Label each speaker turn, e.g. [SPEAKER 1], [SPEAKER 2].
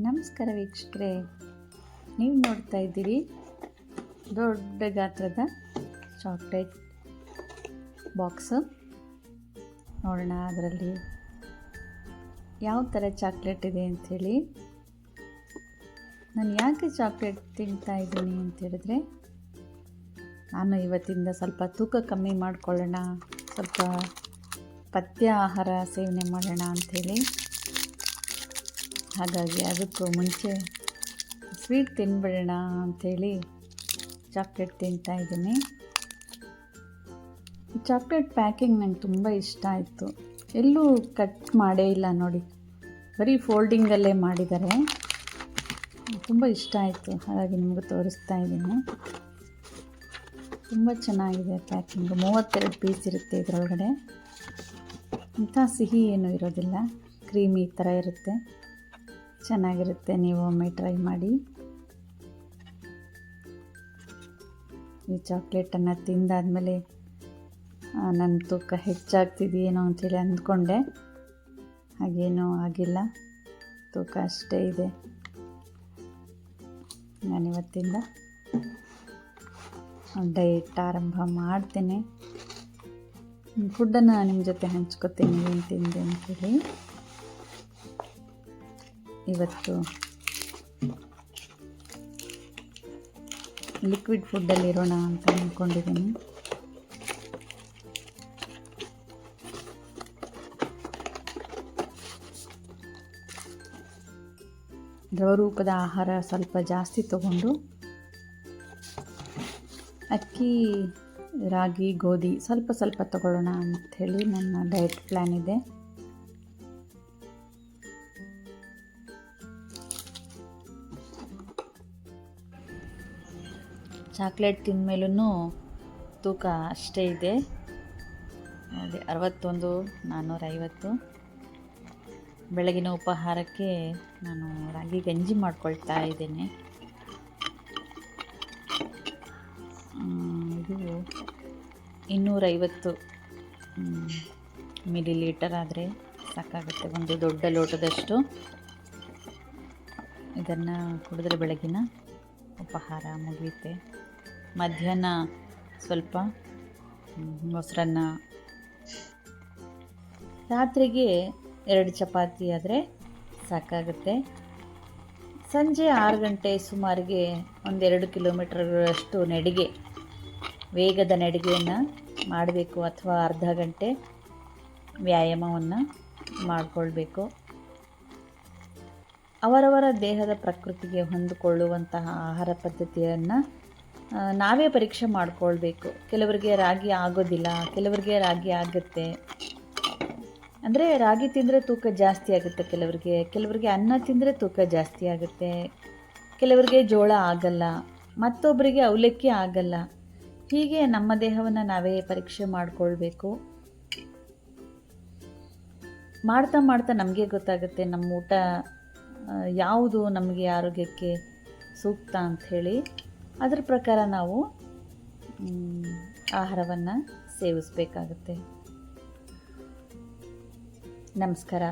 [SPEAKER 1] ನಮಸ್ಕಾರ ವೀಕ್ಷಕರೇ. ನೀವು ನೋಡ್ತಾ ಇದ್ದೀರಿ ದೊಡ್ಡ ಗಾತ್ರದ ಚಾಕ್ಲೇಟ್ ಬಾಕ್ಸು ನೋಡೋಣ ಅದರಲ್ಲಿ ಯಾವ ಥರ ಚಾಕ್ಲೇಟ್ ಇದೆ ಅಂಥೇಳಿ ನಾನು ಯಾಕೆ ಚಾಕ್ಲೇಟ್ ತಿಂತಾ ಇದ್ದೀನಿ ಅಂತೇಳಿದ್ರೆ ನಾನು ಇವತ್ತಿಂದ ಸ್ವಲ್ಪ ತೂಕ ಕಮ್ಮಿ ಮಾಡಿಕೊಳ್ಳೋಣ, ಸ್ವಲ್ಪ ಪಥ್ಯ ಆಹಾರ ಸೇವನೆ ಮಾಡೋಣ ಅಂಥೇಳಿ ಹಾಗಾಗಿ ಅದಕ್ಕೂ ಮುಂಚೆ ಸ್ವೀಟ್ ತಿನ್ಬಿಡೋಣ ಅಂಥೇಳಿ ಚಾಕ್ಲೇಟ್ ತಿಂತಾ ಇದ್ದೀನಿ. ಈ ಚಾಕ್ಲೇಟ್ ಪ್ಯಾಕಿಂಗ್ ನಂಗೆ ತುಂಬ ಇಷ್ಟ ಆಯಿತು. ಎಲ್ಲೂ ಕಟ್ ಮಾಡೇ ಇಲ್ಲ ನೋಡಿ. ಬರೀ ಫೋಲ್ಡಿಂಗಲ್ಲೇ ಮಾಡಿದ್ದಾರೆ. ತುಂಬ ಇಷ್ಟ ಆಯಿತು. ಹಾಗಾಗಿ ನಿಮಗೂ ತೋರಿಸ್ತಾ ಇದ್ದೀನಿ. ತುಂಬ ಚೆನ್ನಾಗಿದೆ ಪ್ಯಾಕಿಂಗ್ ಮೂವತ್ತೆರಡು ಪೀಸ್ ಇರುತ್ತೆ ಇದರೊಳಗಡೆ. ಇಂಥ ಸಿಹಿ ಏನೂ ಇರೋದಿಲ್ಲ. ಕ್ರೀಮಿ ಥರ ಇರುತ್ತೆ. ಚೆನ್ನಾಗಿರುತ್ತೆ, ನೀವು ಒಮ್ಮೆ ಟ್ರೈ ಮಾಡಿ. ಈ ಚಾಕ್ಲೇಟನ್ನು ತಿಂದಾದಮೇಲೆ ನನ್ನ ತೂಕ ಹೆಚ್ಚಾಗ್ತಿದೆಯೇನೋ ಅಂಥೇಳಿ ಅಂದ್ಕೊಂಡೆ. ಹಾಗೇನೂ ಆಗಿಲ್ಲ, ತೂಕ ಅಷ್ಟೇ ಇದೆ. ನಾನಿವತ್ತಿಂದ ಡಯಟ್ ಆರಂಭ ಮಾಡ್ತೇನೆ. ಫುಡ್ಡನ್ನು ನಿಮ್ಮ ಜೊತೆ ಹಂಚ್ಕೋತೀನಿ, ಏನು ತಿಂದೆ ಅಂಥೇಳಿ ಇವತ್ತು ಲಿಕ್ವಿಡ್ ಫುಡ್ಡಲ್ಲಿ ಇರೋಣ ಅಂತ ಅಂದ್ಕೊಂಡಿದ್ದೀನಿ ದ್ರವರೂಪದ ಆಹಾರ ಸ್ವಲ್ಪ ಜಾಸ್ತಿ ತಗೊಂಡು ಅಕ್ಕಿ, ರಾಗಿ, ಗೋಧಿ ಸ್ವಲ್ಪ ಸ್ವಲ್ಪ ತಗೊಳ್ಳೋಣ ಅಂಥೇಳಿ ನನ್ನ ಡಯಟ್ ಪ್ಲ್ಯಾನ್ ಇದೆ. ಚಾಕ್ಲೇಟ್ ತಿಂದಮೇಲೂ ತೂಕ ಅಷ್ಟೇ ಇದೆ. ಅದೇ ಅರವತ್ತೊಂದು ನಾನ್ನೂರೈವತ್ತು ಬೆಳಗಿನ ಉಪಹಾರಕ್ಕೆ ನಾನು ರಾಗಿ ಗಂಜಿ ಮಾಡ್ಕೊಳ್ತಾ ಇದ್ದೇನೆ. ಇದು ಇನ್ನೂರೈವತ್ತು ಮಿಲಿ ಲೀಟರ್ ಆದರೆ ಸಾಕಾಗುತ್ತೆ. ಒಂದು ದೊಡ್ಡ ಲೋಟದಷ್ಟು. ಇದನ್ನು ಕುಡಿದ್ರೆ ಬೆಳಗಿನ ಉಪಹಾರ ಮುಗಿಯುತ್ತೆ. ಮಧ್ಯಾಹ್ನ ಸ್ವಲ್ಪ ಮೊಸರನ್ನ. ರಾತ್ರಿಗೆ ಎರಡು ಚಪಾತಿ ಆದರೆ ಸಾಕಾಗುತ್ತೆ. ಸಂಜೆ ಆರು ಗಂಟೆ ಸುಮಾರಿಗೆ ಒಂದೆರಡು ಕಿಲೋಮೀಟರ್ಗಳಷ್ಟು ನಡಿಗೆ, ವೇಗದ ನಡಿಗೆಯನ್ನು ಮಾಡಬೇಕು ಅಥವಾ ಅರ್ಧ ಗಂಟೆ ವ್ಯಾಯಾಮವನ್ನು ಮಾಡಿಕೊಳ್ಬೇಕು. ಅವರವರ ದೇಹದ ಪ್ರಕೃತಿಗೆ ಹೊಂದಿಕೊಳ್ಳುವಂತಹ ಆಹಾರ ಪದ್ಧತಿಯನ್ನು ನಾವೇ ಪರೀಕ್ಷೆ ಮಾಡಿಕೊಳ್ಬೇಕು. ಕೆಲವರಿಗೆ ರಾಗಿ ಆಗೋದಿಲ್ಲ, ಕೆಲವರಿಗೆ ರಾಗಿ ಆಗುತ್ತೆ. ಅಂದರೆ ರಾಗಿ ತಿಂದರೆ ತೂಕ ಜಾಸ್ತಿ ಆಗುತ್ತೆ ಕೆಲವರಿಗೆ ಕೆಲವರಿಗೆ ಅನ್ನ ತಿಂದರೆ ತೂಕ ಜಾಸ್ತಿ ಆಗುತ್ತೆ, ಕೆಲವರಿಗೆ ಜೋಳ ಆಗಲ್ಲ, ಮತ್ತೊಬ್ಬರಿಗೆ ಅವಲಕ್ಕಿ ಆಗಲ್ಲ. ಹೀಗೆ ನಮ್ಮ ದೇಹವನ್ನು ನಾವೇ ಪರೀಕ್ಷೆ ಮಾಡಿಕೊಳ್ಬೇಕು. ಮಾಡ್ತಾ ಮಾಡ್ತಾ ನಮಗೆ ಗೊತ್ತಾಗುತ್ತೆ ನಮ್ಮ ಊಟ ಯಾವುದು ನಮಗೆ ಆರೋಗ್ಯಕ್ಕೆ ಸೂಕ್ತ ಅಂಥೇಳಿ ಅದರ ಪ್ರಕಾರ ನಾವು ಆಹಾರವನ್ನು ಸೇವಿಸಬೇಕಾಗುತ್ತೆ. ನಮಸ್ಕಾರ.